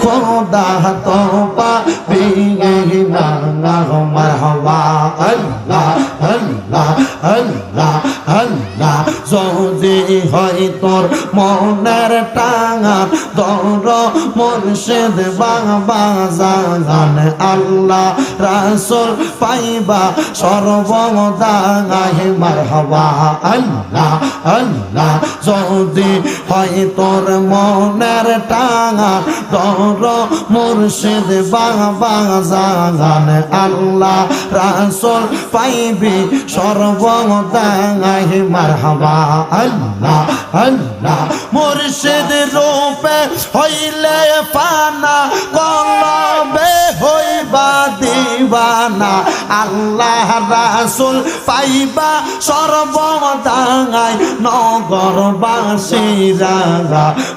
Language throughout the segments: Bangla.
খোদা তো পাবি না মারহাবা আল্লাহ আল্লাহ আল্লাহ আল্লাহ। যদি হয় তোর মনের টাঙা দর মুর্শিদ বাবা জাগান, আল্লাহ রাসুল পাইবা সর্বদাগাই মারহাবা। আল্লাহ আল্লাহ যদি হয় তোর মনের টাঙা দর মুর্শিদ বাবা জাগান, আল্লাহ রাসুল পাইবি সর্বদাগাই মারহাবা। আল্লাহ আল্লাহ। মুর্শিদ রূপে হইলে পানা কলবে হইবা দিবানা। আল্লাহ রাসুল পাইবা সর্বদাঙ্গাই নগরবাসীরা।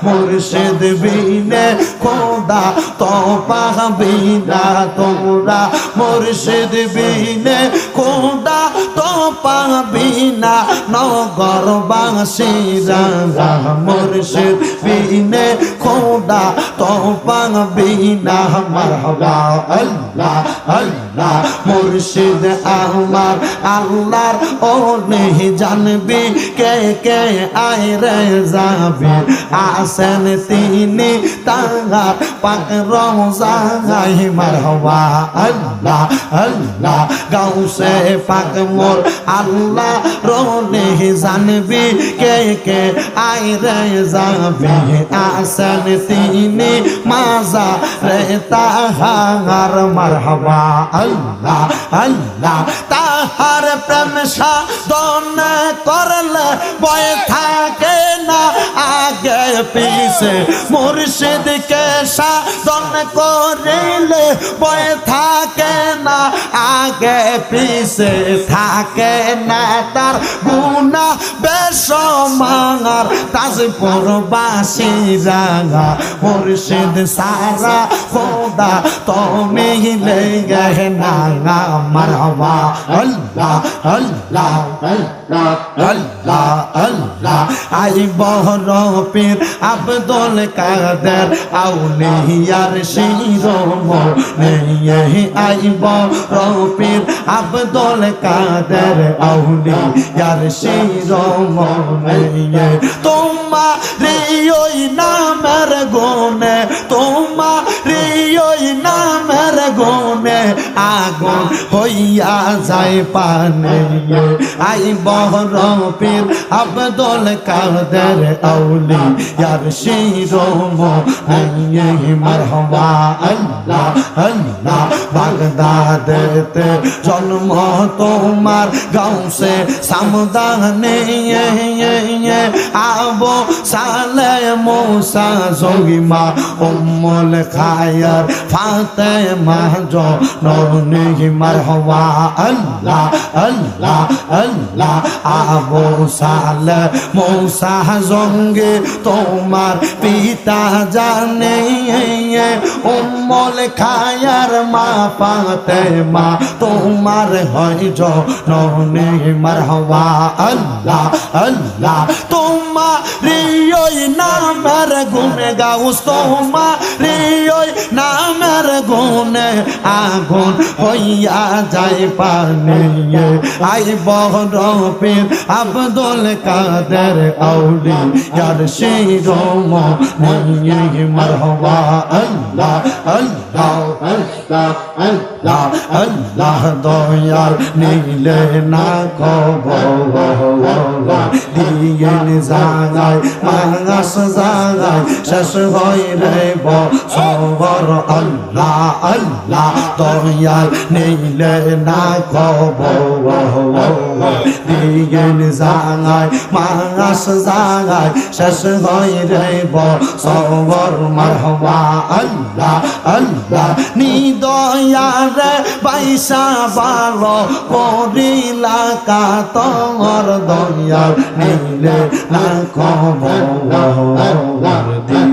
মুর্শিদ বিনে খোদা তো পাবি না তোরা। মুর্শিদ বিনে খোদা পাবি না নগরবাসীরা মুর্শিদ বিনে খোদা তো পাবি না মারহাবা আল্লাহ আল্লাহ। মুর্শিদ আমার আল্লাহর ও নেই জানবি। কে কে আয় রে যাবি? আসেন তিনি তাহার পাক রমজাই মারহাবা আল্লাহ আল্লাহ, গাউসে পাক মোর আল্লাহ রোনে জানবি। কে কে আয় রে যাবি? আসেন তিনি মাজা রে তাহার। মারহাবা আল্লাহ আল্লাহ, তাহার প্রেম সাধন করলে বয় থাকে না। আগে পিছে মুর্শিদকে সাধন করিলে বয় থাকে না। আগে পিছে থাকে না, তার গুণা বেশ তাজ তাজপুর বাসি রাঙা মুর্শিদ সারা খোদা, তুমি লেগে না মারবা আল্লাহ আল্লাহ আল্লাহ। আল্লাহ আল্লাহ আই বহর পীর আব্দুল কাদের আউলিয়ার শিরোম নেই। আই বহর পীর আব্দুল কাদের আউলিয়ার শিরোম নেই। তোমার ওই নামের গুণে তোমার ওই নামের গুণে আগুন হইয়া যায় পানে। আই বহর পীর আব্দুল কাদের আউলি, ইয়ার শিরোম মারহাবা আল্লাহ আল্লাহ বাগদাদেতে জন্ম তোমার গাউসে সামদানে। আবো সালে মোসা জগিমা উম্মুল খায়ার ফাতে মাহ ননে মারহাবা আল্লাহ আল্লাহ আল্লাহ, আবু সালে, মৌসা জঙ্গে তোমার পিতা জানে, উম্মল খায়ার মা পাতে মা তোমার হয় জনে মারহাবা আল্লাহ আল্লাহ তোমার ওই নামের গুনে গাউস তোমার ওই নামের গুনে আগুন হইয়া যায় পানে। আই বহরপীর আব্দুল কাদের আউলি, ইয়ার শিরোম নিয়ে মরহবা আল্লাহ আল্লাহ। আল্লাহ দয়াল নীলে না দিয়েন জাগায় মাঙাস জাগায় শেষ হই রে বছর আল্লাহ আল্লাহ দয়াল নীলে না খবর দিয়েন জাগায় মাঙাস জাগায় শেষ হই রে বছর মারহাবা আল্লাহ আল্লাহ নিদয়ারে বাইসা বারো করিলা কাতর দয়াল নীলে লাখ দিয়ে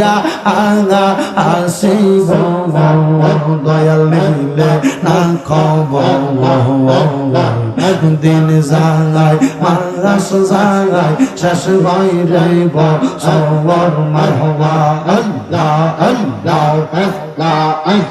উইরা আঙা আসিব দয়াল নিলে না খবর দিন জাগাই মাস জাগাই, শেষ ভাই রইব সবর মারহবা। আল্লাহ আল্লাহ আল্লাহ।